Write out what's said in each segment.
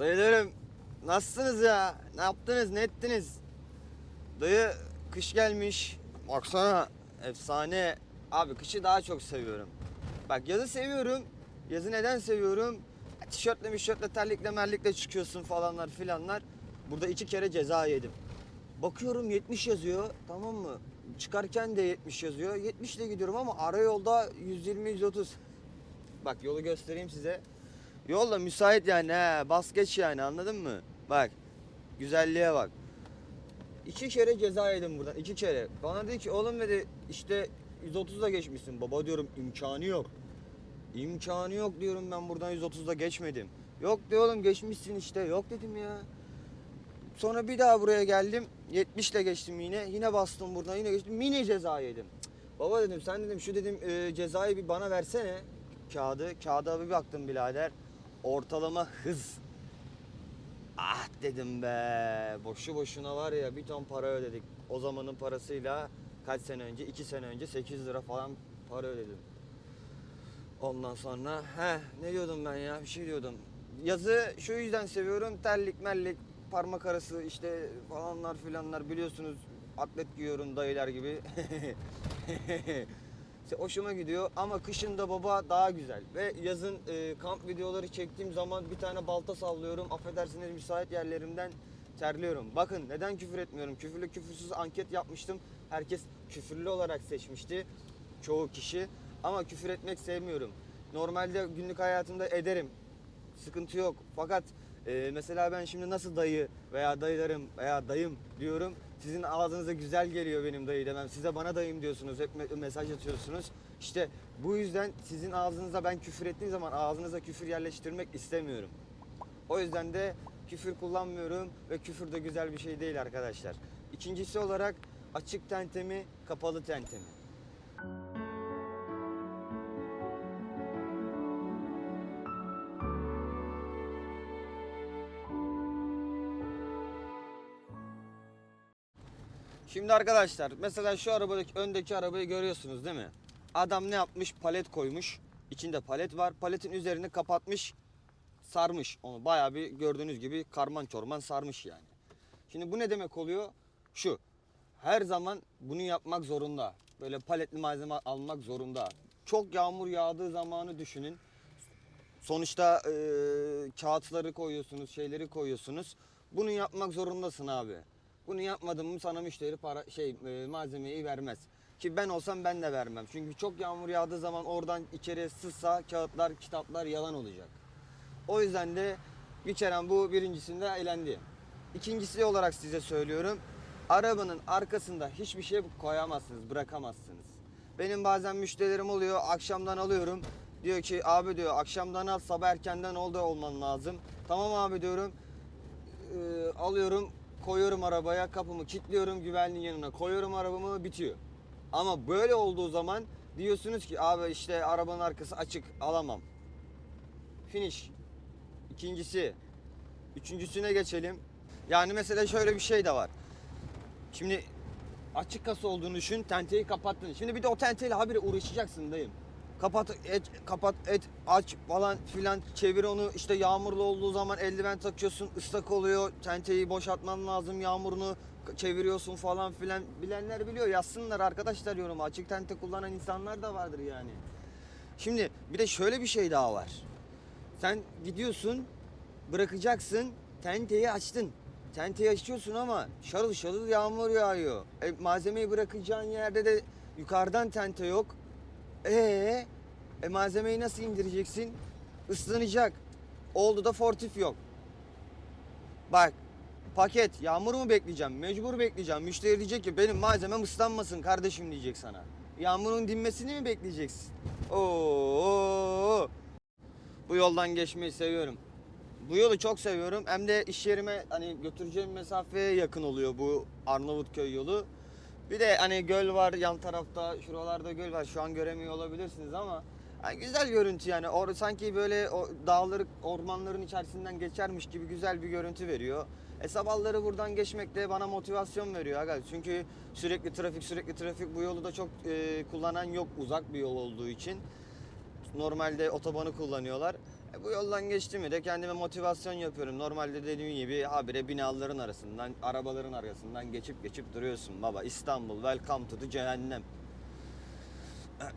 Dayılarım nasılsınız ya? Ne yaptınız ne ettiniz? Dayı kış gelmiş. Baksana efsane. Abi kışı daha çok seviyorum. Bak yazı seviyorum. Yazı neden seviyorum? Tişörtle mişörtle terlikle merlikle çıkıyorsun falanlar filanlar. Burada iki kere ceza yedim. Bakıyorum 70 yazıyor tamam mı? Çıkarken de 70 yazıyor. 70 ile gidiyorum ama ara yolda 120-130. Bak yolu göstereyim size. Yol da müsait yani he. Bas geç yani anladın mı? Bak. Güzelliğe bak. İki kere ceza yedim buradan. iki kere. Bana dedi ki oğlum dedi işte 130'da geçmişsin. Baba diyorum imkanı yok. İmkanı yok diyorum ben buradan 130'da geçmedim. Yok diyor oğlum geçmişsin işte. Yok dedim ya. Sonra bir daha buraya geldim. 70 ile geçtim yine. Yine bastım buradan yine geçtim. Mini ceza yedim. Baba dedim sen dedim şu dedim e, cezayı bir bana versene. Kağıdı. Kağıda bir baktım birader. Ortalama hız. Ah dedim be. Boşu boşuna var ya bir ton para ödedik. O zamanın parasıyla kaç sene önce? 2 sene önce 8 lira falan para ödedim. Ondan sonra he ne diyordum ben ya bir şey diyordum. Yazı şu yüzden seviyorum. Terlik mellik parmak arası işte falanlar filanlar biliyorsunuz atlet giyiyorum dayılar gibi. Hoşuma gidiyor ama kışın da baba daha güzel. Ve yazın e, kamp videoları çektiğim zaman bir tane balta sallıyorum. Affedersiniz müsait yerlerimden terliyorum. Bakın neden küfür etmiyorum? Küfürlü küfürsüz anket yapmıştım. Herkes küfürlü olarak seçmişti. Çoğu kişi. Ama küfür etmek sevmiyorum. Normalde günlük hayatımda ederim. Sıkıntı yok. Fakat e, mesela ben şimdi nasıl dayı veya dayılarım veya dayım diyorum. Sizin ağzınıza güzel geliyor benim dayı demem. Size bana dayım diyorsunuz. Hep me- mesaj atıyorsunuz. İşte bu yüzden sizin ağzınıza ben küfür ettiğim zaman ağzınıza küfür yerleştirmek istemiyorum. O yüzden de küfür kullanmıyorum ve küfür de güzel bir şey değil arkadaşlar. İkincisi olarak açık tentemi, kapalı tentemi. Şimdi arkadaşlar mesela şu arabadaki öndeki arabayı görüyorsunuz değil mi? Adam ne yapmış? Palet koymuş. İçinde palet var. Paletin üzerini kapatmış. Sarmış onu. Bayağı bir gördüğünüz gibi karman çorman sarmış yani. Şimdi bu ne demek oluyor? Şu. Her zaman bunu yapmak zorunda. Böyle paletli malzeme almak zorunda. Çok yağmur yağdığı zamanı düşünün. Sonuçta e, kağıtları koyuyorsunuz, şeyleri koyuyorsunuz. Bunu yapmak zorundasın abi. Bunu yapmadın mı sana müşteri para şey e, malzemeyi vermez. Ki ben olsam ben de vermem. Çünkü çok yağmur yağdığı zaman oradan içeriye sızsa kağıtlar, kitaplar yalan olacak. O yüzden de Güçeren bu birincisinde eğlendi. İkincisi olarak size söylüyorum. Arabanın arkasında hiçbir şey koyamazsınız, bırakamazsınız. Benim bazen müşterilerim oluyor, akşamdan alıyorum. Diyor ki abi diyor akşamdan al sabah erkenden oldu olman lazım. Tamam abi diyorum. Ee, alıyorum, koyuyorum arabaya, kapımı kilitliyorum güvenliğin yanına. Koyuyorum arabamı bitiyor. Ama böyle olduğu zaman diyorsunuz ki abi işte arabanın arkası açık alamam. Finish. İkincisi. Üçüncüsüne geçelim. Yani mesela şöyle bir şey de var. Şimdi açık kasa olduğunu düşün, tenteyi kapattın. Şimdi bir de o tenteyle habire uğraşacaksın dayım. Kapat et, kapat et, aç falan filan çevir onu. İşte yağmurlu olduğu zaman eldiven takıyorsun, ıslak oluyor. Tenteyi boşaltman lazım, yağmurunu çeviriyorsun falan filan. Bilenler biliyor, yazsınlar arkadaşlar yoruma. Açık tente kullanan insanlar da vardır yani. Şimdi bir de şöyle bir şey daha var. Sen gidiyorsun, bırakacaksın, tenteyi açtın. Tenteyi açıyorsun ama şarıl şarıl yağmur yağıyor. E, malzemeyi bırakacağın yerde de yukarıdan tente yok. Ee, e, malzemeyi nasıl indireceksin? Islanacak. Oldu da fortif yok. Bak paket yağmur mu bekleyeceğim? Mecbur bekleyeceğim. Müşteri diyecek ki benim malzemem ıslanmasın kardeşim diyecek sana. Yağmurun dinmesini mi bekleyeceksin? Oo. Bu yoldan geçmeyi seviyorum. Bu yolu çok seviyorum. Hem de iş yerime hani götüreceğim mesafeye yakın oluyor bu Arnavutköy yolu. Bir de hani göl var yan tarafta, şuralarda göl var. Şu an göremiyor olabilirsiniz ama yani güzel görüntü yani. Or sanki böyle o dağları, ormanların içerisinden geçermiş gibi güzel bir görüntü veriyor. E sabahları buradan geçmek de bana motivasyon veriyor aga. Çünkü sürekli trafik, sürekli trafik. Bu yolu da çok e, kullanan yok uzak bir yol olduğu için. normalde otobanı kullanıyorlar. E, bu yoldan geçti mi de kendime motivasyon yapıyorum. Normalde dediğim gibi habire binaların arasından, arabaların arasından geçip geçip duruyorsun baba. İstanbul, welcome to the cehennem.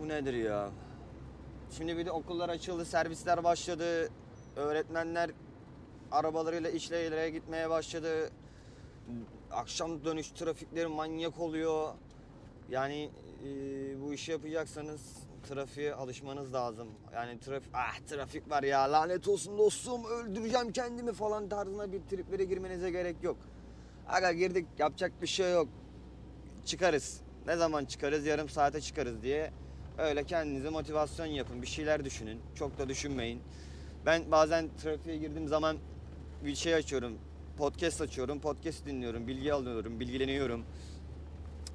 bu nedir ya? Şimdi bir de okullar açıldı, servisler başladı. Öğretmenler arabalarıyla işlere gitmeye başladı. Akşam dönüş trafikleri manyak oluyor. Yani e, bu işi yapacaksanız trafiğe alışmanız lazım. Yani trafik, ah trafik var ya lanet olsun dostum öldüreceğim kendimi falan tarzına bir triplere girmenize gerek yok. Aga girdik yapacak bir şey yok. Çıkarız. Ne zaman çıkarız? Yarım saate çıkarız diye. Öyle kendinize motivasyon yapın. Bir şeyler düşünün. Çok da düşünmeyin. Ben bazen trafiğe girdiğim zaman bir şey açıyorum. Podcast açıyorum. Podcast dinliyorum. Bilgi alıyorum. Bilgileniyorum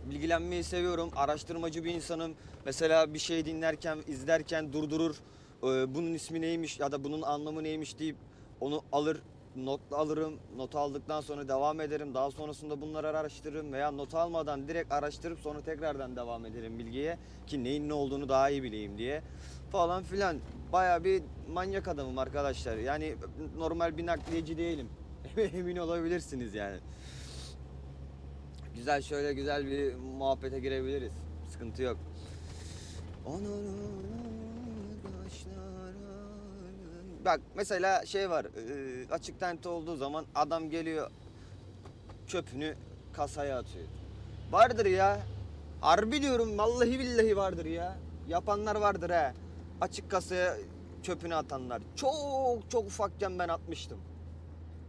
bilgilenmeyi seviyorum. Araştırmacı bir insanım. Mesela bir şey dinlerken, izlerken durdurur. Ee, bunun ismi neymiş ya da bunun anlamı neymiş deyip onu alır, not alırım. Not aldıktan sonra devam ederim. Daha sonrasında bunları araştırırım veya not almadan direkt araştırıp sonra tekrardan devam ederim bilgiye ki neyin ne olduğunu daha iyi bileyim diye falan filan. Baya bir manyak adamım arkadaşlar. Yani normal bir nakliyeci değilim. Emin olabilirsiniz yani. Güzel şöyle güzel bir muhabbete girebiliriz. Sıkıntı yok. Bak mesela şey var açık tent olduğu zaman adam geliyor çöpünü kasaya atıyor. Vardır ya. Harbi diyorum vallahi billahi vardır ya. Yapanlar vardır ha. Açık kasaya çöpünü atanlar. Çok çok ufakken ben atmıştım.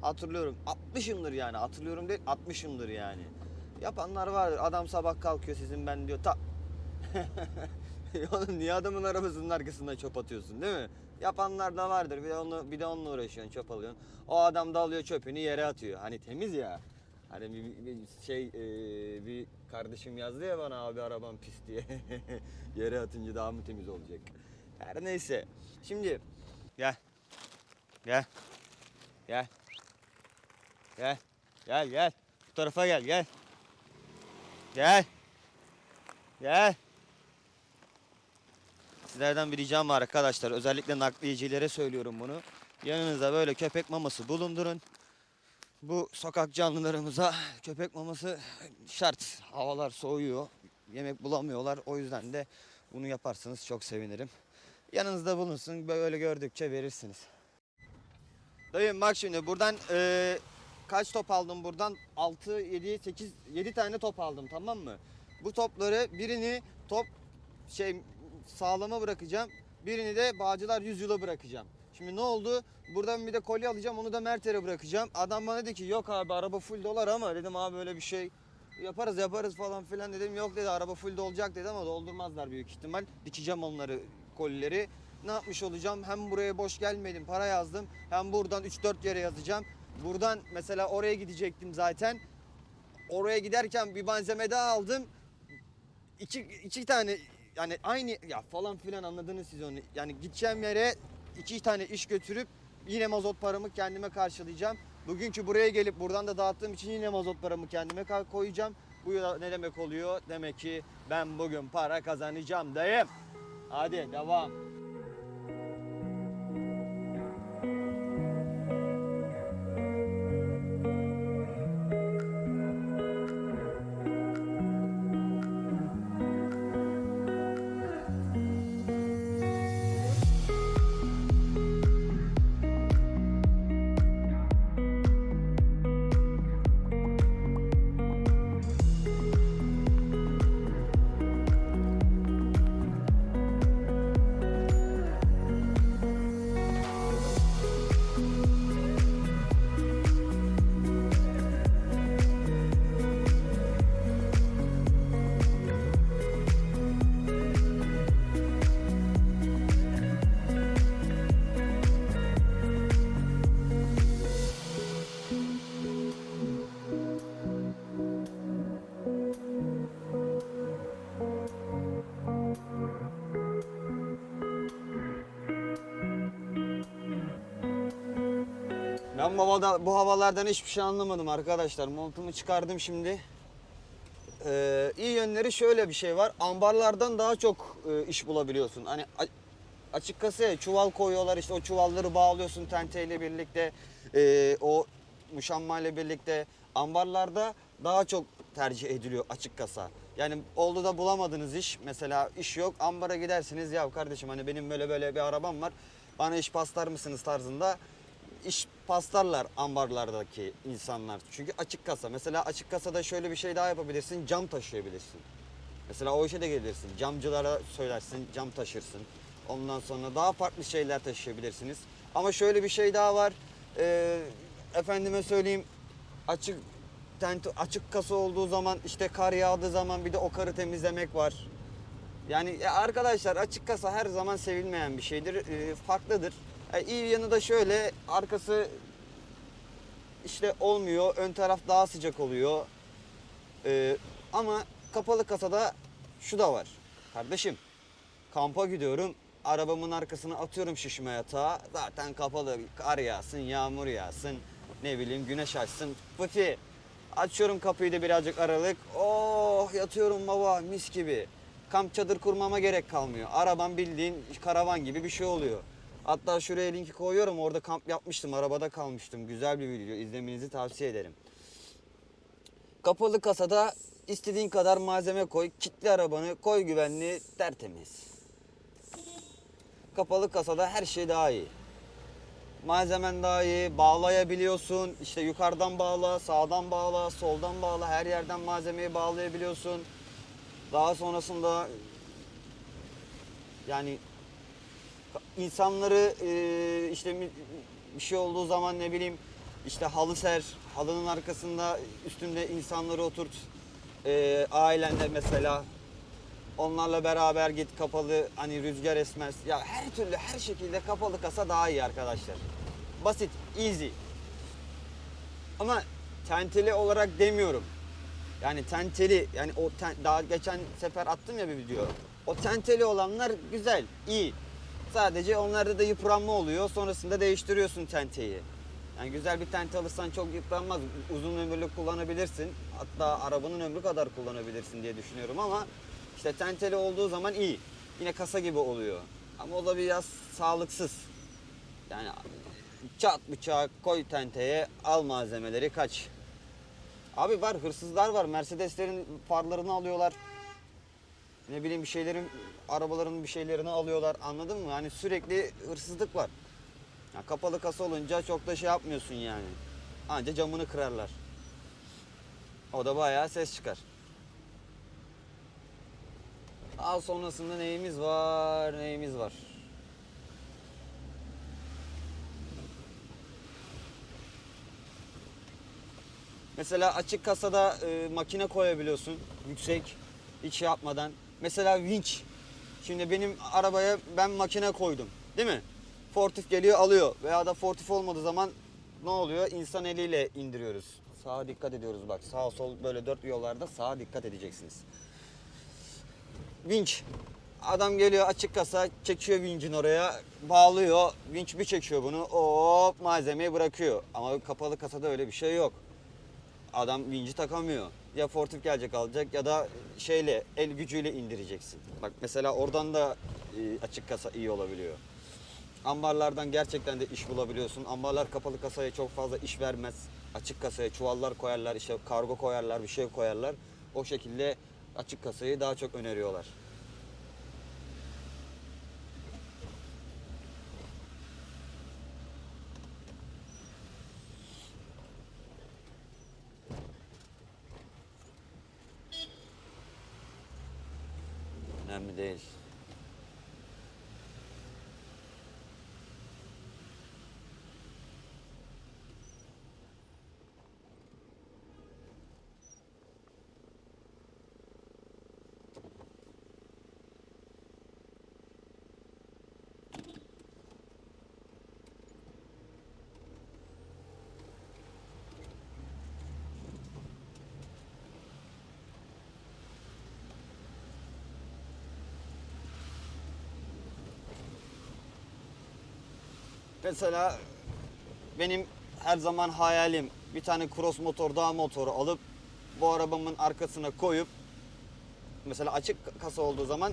Hatırlıyorum. 60'ımdır yani. Hatırlıyorum değil 60'ımdır yani. Yapanlar vardır. Adam sabah kalkıyor sizin ben diyor. Ta Oğlum niye adamın arabasının arkasından çöp atıyorsun değil mi? Yapanlar da vardır. Bir de onu bir de onunla uğraşıyorsun, çöp alıyorsun. O adam da alıyor çöpünü yere atıyor. Hani temiz ya. Hani bir- bir şey e, bir kardeşim yazdı ya bana abi arabam pis diye. yere atınca daha mı temiz olacak? Her neyse. Şimdi gel. Gel. Gel. Gel. Gel gel. Bu tarafa gel gel. Gel. Gel. Sizlerden bir ricam var arkadaşlar. Özellikle nakliyecilere söylüyorum bunu. Yanınızda böyle köpek maması bulundurun. Bu sokak canlılarımıza köpek maması şart. Havalar soğuyor. Yemek bulamıyorlar. O yüzden de bunu yaparsanız çok sevinirim. Yanınızda bulunsun. Böyle gördükçe verirsiniz. Dayım bak şimdi buradan eee, kaç top aldım buradan? 6, 7, 8, 7 tane top aldım tamam mı? Bu topları birini top şey sağlama bırakacağım. Birini de Bağcılar 100 yıla bırakacağım. Şimdi ne oldu? Buradan bir de kolye alacağım onu da Mert'e bırakacağım. Adam bana dedi ki yok abi araba full dolar ama dedim abi öyle bir şey yaparız yaparız falan filan dedim. Yok dedi araba full dolacak dedi ama doldurmazlar büyük ihtimal. Dikeceğim onları kolileri. Ne yapmış olacağım? Hem buraya boş gelmedim para yazdım. Hem buradan 3-4 yere yazacağım. Buradan mesela oraya gidecektim zaten. Oraya giderken bir malzeme daha aldım. İki, iki tane yani aynı ya falan filan anladınız siz onu. Yani gideceğim yere iki tane iş götürüp yine mazot paramı kendime karşılayacağım. Bugünkü buraya gelip buradan da dağıttığım için yine mazot paramı kendime koyacağım. Bu ne demek oluyor? Demek ki ben bugün para kazanacağım dayım. Hadi devam. Bu, havada, bu havalardan hiçbir şey anlamadım arkadaşlar. Montumu çıkardım şimdi. Ee, iyi yönleri şöyle bir şey var. Ambarlardan daha çok e, iş bulabiliyorsun. Hani açık kasaya çuval koyuyorlar işte o çuvalları bağlıyorsun tenteyle birlikte. Ee, o muşamma ile birlikte. Ambarlarda daha çok tercih ediliyor açık kasa. Yani oldu da bulamadığınız iş mesela iş yok ambara gidersiniz ya kardeşim hani benim böyle böyle bir arabam var bana iş paslar mısınız tarzında iş pastarlar ambarlardaki insanlar. Çünkü açık kasa. Mesela açık kasada şöyle bir şey daha yapabilirsin. Cam taşıyabilirsin. Mesela o işe de gelirsin. Camcılara söylersin, cam taşırsın. Ondan sonra daha farklı şeyler taşıyabilirsiniz. Ama şöyle bir şey daha var. Ee, efendime söyleyeyim açık tent açık kasa olduğu zaman işte kar yağdığı zaman bir de o karı temizlemek var. Yani ya arkadaşlar açık kasa her zaman sevilmeyen bir şeydir. Ee, farklıdır. E, iyi yanı da şöyle arkası işte olmuyor. Ön taraf daha sıcak oluyor. Ee, ama kapalı kasada şu da var. Kardeşim kampa gidiyorum. Arabamın arkasına atıyorum şişme yatağı. Zaten kapalı. Kar yağsın, yağmur yağsın. Ne bileyim güneş açsın. Fıti. Açıyorum kapıyı da birazcık aralık. Oh yatıyorum baba mis gibi. Kamp çadır kurmama gerek kalmıyor. Arabam bildiğin karavan gibi bir şey oluyor. Hatta şuraya linki koyuyorum. Orada kamp yapmıştım. Arabada kalmıştım. Güzel bir video. İzlemenizi tavsiye ederim. Kapalı kasada istediğin kadar malzeme koy. Kitli arabanı koy güvenli tertemiz. Kapalı kasada her şey daha iyi. Malzemen daha iyi, bağlayabiliyorsun. İşte yukarıdan bağla, sağdan bağla, soldan bağla, her yerden malzemeyi bağlayabiliyorsun. Daha sonrasında yani insanları e, işte bir şey olduğu zaman ne bileyim işte halı ser, halının arkasında üstünde insanları oturt. E, ailenle mesela onlarla beraber git kapalı hani rüzgar esmez. Ya her türlü her şekilde kapalı kasa daha iyi arkadaşlar. Basit, easy. Ama tenteli olarak demiyorum. Yani tenteli yani o ten- daha geçen sefer attım ya bir video. O tenteli olanlar güzel, iyi. Sadece onlarda da yıpranma oluyor. Sonrasında değiştiriyorsun tenteyi. Yani güzel bir tente alırsan çok yıpranmaz. Uzun ömürlü kullanabilirsin. Hatta arabanın ömrü kadar kullanabilirsin diye düşünüyorum ama işte tenteli olduğu zaman iyi. Yine kasa gibi oluyor. Ama o da biraz sağlıksız. Yani çat bıçağı koy tenteye al malzemeleri kaç. Abi var hırsızlar var. Mercedeslerin farlarını alıyorlar. Ne bileyim bir şeylerin arabaların bir şeylerini alıyorlar. Anladın mı? Yani sürekli hırsızlık var. Ya kapalı kasa olunca çok da şey yapmıyorsun yani. Anca camını kırarlar. O da bayağı ses çıkar. Daha sonrasında neyimiz var, neyimiz var. Mesela açık kasada e, makine koyabiliyorsun yüksek hiç şey yapmadan. Mesela vinç. Şimdi benim arabaya ben makine koydum değil mi? Fortif geliyor alıyor veya da fortif olmadığı zaman ne oluyor? İnsan eliyle indiriyoruz. Sağa dikkat ediyoruz bak sağ sol böyle dört yollarda sağa dikkat edeceksiniz. Vinç. Adam geliyor açık kasa çekiyor vincin oraya bağlıyor. Vinç bir çekiyor bunu hop malzemeyi bırakıyor. Ama kapalı kasada öyle bir şey yok. Adam vinci takamıyor. Ya fortif gelecek alacak ya da şeyle el gücüyle indireceksin. Bak mesela oradan da e, açık kasa iyi olabiliyor. Ambarlardan gerçekten de iş bulabiliyorsun. Ambarlar kapalı kasaya çok fazla iş vermez. Açık kasaya çuvallar koyarlar, işte kargo koyarlar, bir şey koyarlar. O şekilde açık kasayı daha çok öneriyorlar. Önemli değil. Mesela benim her zaman hayalim bir tane cross motor dağ motoru alıp bu arabamın arkasına koyup mesela açık kasa olduğu zaman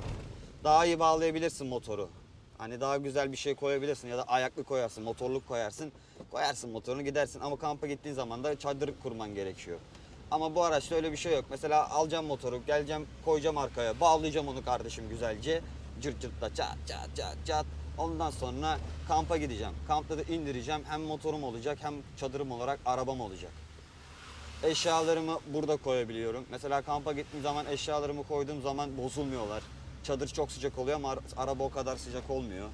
daha iyi bağlayabilirsin motoru. Hani daha güzel bir şey koyabilirsin ya da ayaklı koyarsın, motorluk koyarsın. Koyarsın motorunu gidersin ama kampa gittiğin zaman da çadır kurman gerekiyor. Ama bu araçta öyle bir şey yok. Mesela alacağım motoru, geleceğim, koyacağım arkaya, bağlayacağım onu kardeşim güzelce. Cırt cırtla çat çat çat çat. Ondan sonra kampa gideceğim. Kampta da indireceğim. Hem motorum olacak hem çadırım olarak arabam olacak. Eşyalarımı burada koyabiliyorum. Mesela kampa gittiğim zaman eşyalarımı koyduğum zaman bozulmuyorlar. Çadır çok sıcak oluyor ama ara- araba o kadar sıcak olmuyor.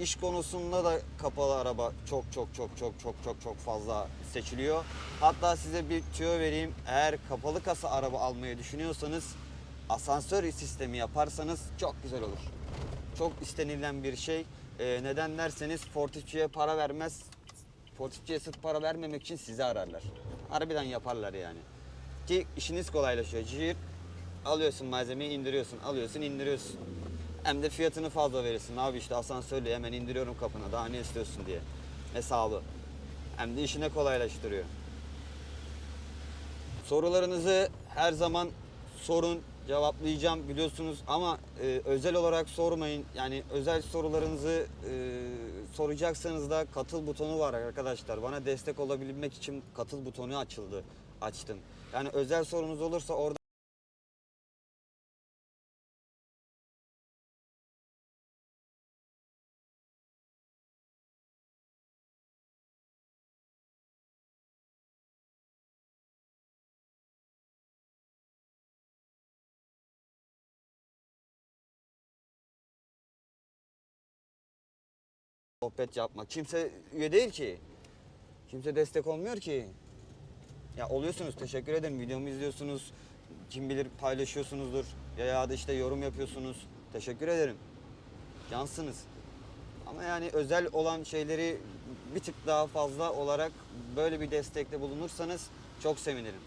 İş konusunda da kapalı araba çok çok çok çok çok çok çok fazla seçiliyor. Hatta size bir tüyo vereyim. Eğer kapalı kasa araba almayı düşünüyorsanız asansör sistemi yaparsanız çok güzel olur. Çok istenilen bir şey. Ee, neden derseniz Fortitude'ye para vermez. Fortitude'ye sırf para vermemek için sizi ararlar. Harbiden yaparlar yani. Ki işiniz kolaylaşıyor. Cihir alıyorsun malzemeyi indiriyorsun. Alıyorsun indiriyorsun. Hem de fiyatını fazla verirsin. Abi işte asansörle hemen indiriyorum kapına. Daha ne istiyorsun diye. Hesabı. Hem de işine kolaylaştırıyor. Sorularınızı her zaman sorun cevaplayacağım biliyorsunuz ama e, özel olarak sormayın. Yani özel sorularınızı e, soracaksanız da katıl butonu var arkadaşlar. Bana destek olabilmek için katıl butonu açıldı. Açtım. Yani özel sorunuz olursa orada sohbet yapmak. Kimse üye değil ki. Kimse destek olmuyor ki. Ya oluyorsunuz teşekkür ederim. Videomu izliyorsunuz. Kim bilir paylaşıyorsunuzdur. Ya, ya da işte yorum yapıyorsunuz. Teşekkür ederim. Cansınız. Ama yani özel olan şeyleri bir tık daha fazla olarak böyle bir destekte bulunursanız çok sevinirim.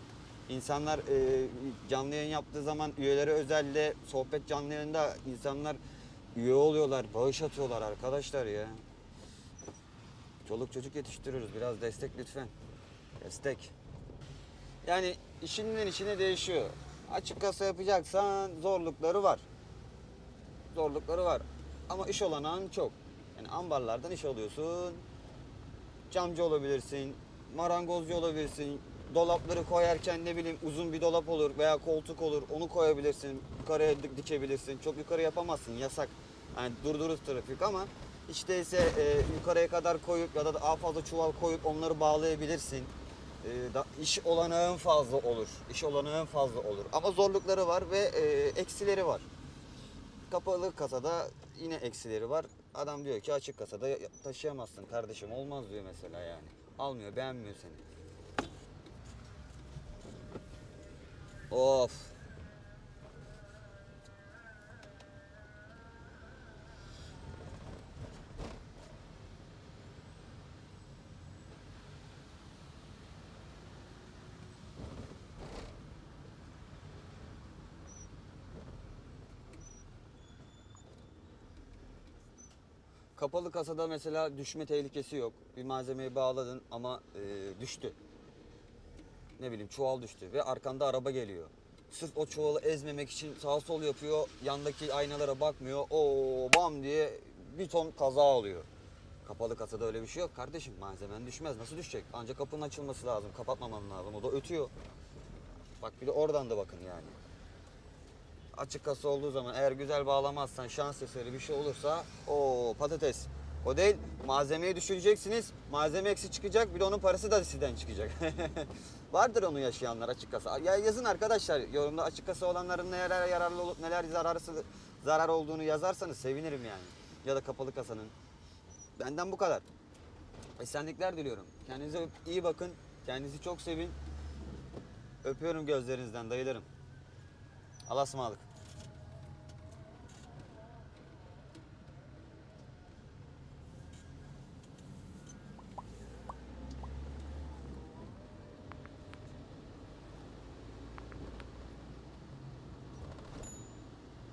İnsanlar e, canlı yayın yaptığı zaman üyelere özelde sohbet canlı yayında insanlar üye oluyorlar, bağış atıyorlar arkadaşlar ya. Çoluk çocuk yetiştiriyoruz. Biraz destek lütfen. Destek. Yani işinden işine değişiyor. Açık kasa yapacaksan zorlukları var. Zorlukları var. Ama iş olanağın çok. Yani ambarlardan iş alıyorsun. Camcı olabilirsin. Marangozcu olabilirsin. Dolapları koyarken ne bileyim uzun bir dolap olur veya koltuk olur. Onu koyabilirsin. Yukarıya dik- dikebilirsin. Çok yukarı yapamazsın. Yasak. Yani durdurur trafik ama işte ise e, yukarıya kadar koyup ya da daha fazla çuval koyup onları bağlayabilirsin. E, da, iş olanağın fazla olur. İş olanağın fazla olur. Ama zorlukları var ve e, eksileri var. Kapalı kasada yine eksileri var. Adam diyor ki açık kasada ya- taşıyamazsın kardeşim olmaz diyor mesela yani. Almıyor beğenmiyor seni. Of. Kapalı kasada mesela düşme tehlikesi yok. Bir malzemeyi bağladın ama e, düştü. Ne bileyim çuval düştü ve arkanda araba geliyor. Sırf o çuvalı ezmemek için sağ sol yapıyor. Yandaki aynalara bakmıyor. O bam diye bir ton kaza oluyor. Kapalı kasada öyle bir şey yok. Kardeşim malzemen düşmez. Nasıl düşecek? Ancak kapının açılması lazım. Kapatmaman lazım. O da ötüyor. Bak bir de oradan da bakın yani. Açık kasa olduğu zaman eğer güzel bağlamazsan şans eseri bir şey olursa o patates. O değil malzemeyi düşüreceksiniz. Malzeme eksi çıkacak bir de onun parası da sizden çıkacak. Vardır onu yaşayanlar açık kasa. Ya yazın arkadaşlar yorumda açık kasa olanların neler yararlı olup neler zararı zarar olduğunu yazarsanız sevinirim yani. Ya da kapalı kasanın. Benden bu kadar. Esenlikler diliyorum. Kendinize iyi bakın. Kendinizi çok sevin. Öpüyorum gözlerinizden dayılarım. Allah'a ısmarladık.